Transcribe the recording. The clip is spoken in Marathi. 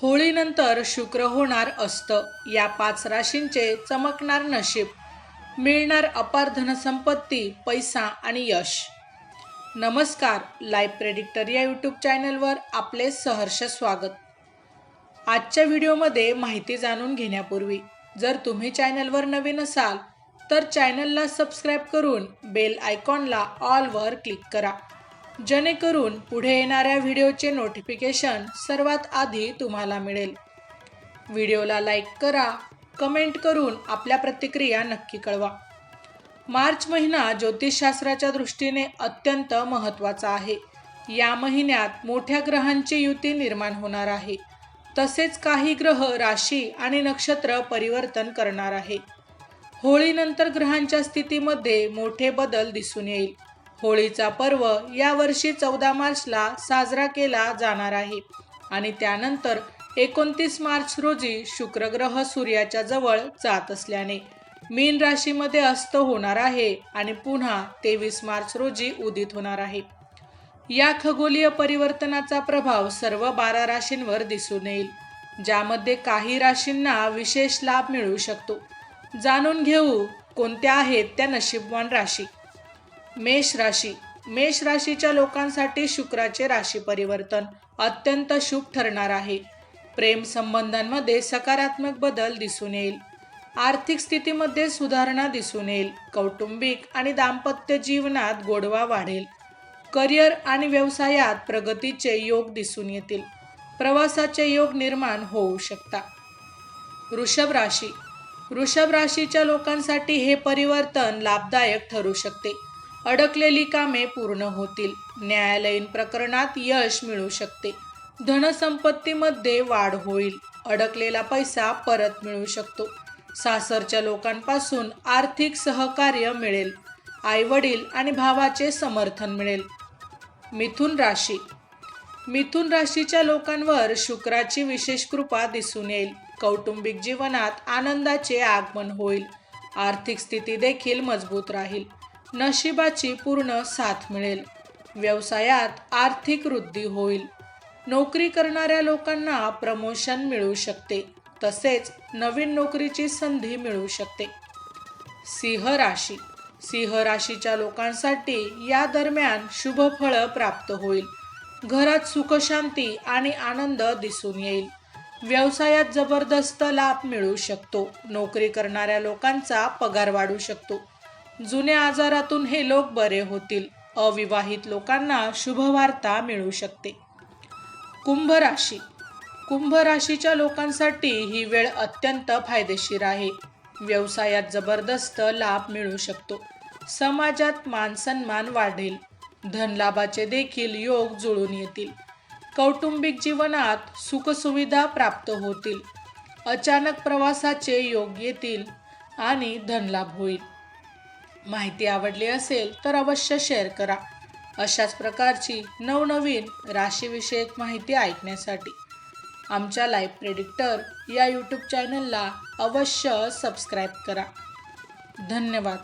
होळीनंतर शुक्र होणार असतं. या पाच राशींचे चमकणार नशीब. मिळणार अपार धनसंपत्ती पैसा आणि यश. नमस्कार लाईव्ह प्रेडिक्टर या यूट्यूब चॅनलवर आपले सहर्ष स्वागत. आजच्या व्हिडिओमध्ये माहिती जाणून घेण्यापूर्वी जर तुम्ही चॅनलवर नवीन असाल तर चॅनलला सबस्क्राईब करून बेल आयकॉनला ऑलवर क्लिक करा. जेणेकरून पुढे येणाऱ्या व्हिडिओचे नोटिफिकेशन सर्वात आधी तुम्हाला मिळेल. व्हिडिओला लाईक करा कमेंट करून आपल्या प्रतिक्रिया नक्की कळवा. मार्च महिना ज्योतिषशास्त्राच्या दृष्टीने अत्यंत महत्त्वाचा आहे. या महिन्यात मोठ्या ग्रहांची युती निर्माण होणार आहे. तसेच काही ग्रह राशी आणि नक्षत्र परिवर्तन करणार आहे. होळीनंतर ग्रहांच्या स्थितीमध्ये मोठे बदल दिसून येईल. होळीचा पर्व यावर्षी चौदा मार्चला साजरा केला जाणार आहे. आणि त्यानंतर एकोणतीस मार्च रोजी शुक्रग्रह सूर्याच्या जवळ जात असल्याने मीन राशीमध्ये अस्त होणार आहे आणि पुन्हा तेवीस मार्च रोजी उदित होणार आहे. या खगोलीय परिवर्तनाचा प्रभाव सर्व बारा राशींवर दिसून येईल ज्यामध्ये काही राशींना विशेष लाभ मिळू शकतो. जाणून घेऊ कोणत्या आहेत त्या नशीबवान राशी. मेष राशी. मेष राशीच्या लोकांसाठी शुक्राचे राशी परिवर्तन अत्यंत शुभ ठरणार आहे. प्रेम संबंधांमध्ये सकारात्मक बदल दिसून येईल. आर्थिक स्थितीमध्ये सुधारणा दिसून येईल. कौटुंबिक आणि दाम्पत्य जीवनात गोडवा वाढेल. करिअर आणि व्यवसायात प्रगतीचे योग दिसून येतील. प्रवासाचे योग निर्माण होऊ शकता. वृषभ राशी. वृषभ राशीच्या लोकांसाठी हे परिवर्तन लाभदायक ठरू शकते. अडकलेली कामे पूर्ण होतील. न्यायालयीन प्रकरणात यश मिळू शकते. धनसंपत्तीमध्ये वाढ होईल. अडकलेला पैसा परत मिळू शकतो. सासरच्या लोकांपासून आर्थिक सहकार्य मिळेल. आईवडील आणि भावाचे समर्थन मिळेल. मिथुन राशी. मिथुन राशीच्या लोकांवर शुक्राची विशेष कृपा दिसून येईल. कौटुंबिक जीवनात आनंदाचे आगमन होईल. आर्थिक स्थिती देखील मजबूत राहील. नशिबाची पूर्ण साथ मिळेल. व्यवसायात आर्थिक वृद्धी होईल. नोकरी करणाऱ्या लोकांना प्रमोशन मिळू शकते. तसेच नवीन नोकरीची संधी मिळू शकते. सिंह राशी. सिंह राशीच्या लोकांसाठी या दरम्यान शुभ फळं प्राप्त होईल. घरात सुखशांती आणि आनंद दिसून येईल. व्यवसायात जबरदस्त लाभ मिळू शकतो. नोकरी करणाऱ्या लोकांचा पगार वाढू शकतो. जुन्या आजारातून हे लोक बरे होतील. अविवाहित लोकांना शुभवार्ता मिळू शकते. कुंभ राशी. कुंभ राशीच्या लोकांसाठी ही वेळ अत्यंत फायदेशीर आहे. व्यवसायात जबरदस्त लाभ मिळू शकतो. समाजात मानसन्मान वाढेल. धनलाभाचे देखील योग जुळून येतील. कौटुंबिक जीवनात सुखसुविधा प्राप्त होतील. अचानक प्रवासाचे योग येतील आणि धनलाभ होईल. माहिती आवडली असेल तर अवश्य शेअर करा. अशाच प्रकारची नवनवीन राशीविषयक माहिती ऐकण्यासाठी आमच्या लाईव्ह प्रेडिक्टर या यूट्यूब चॅनलला अवश्य सबस्क्राईब करा. धन्यवाद.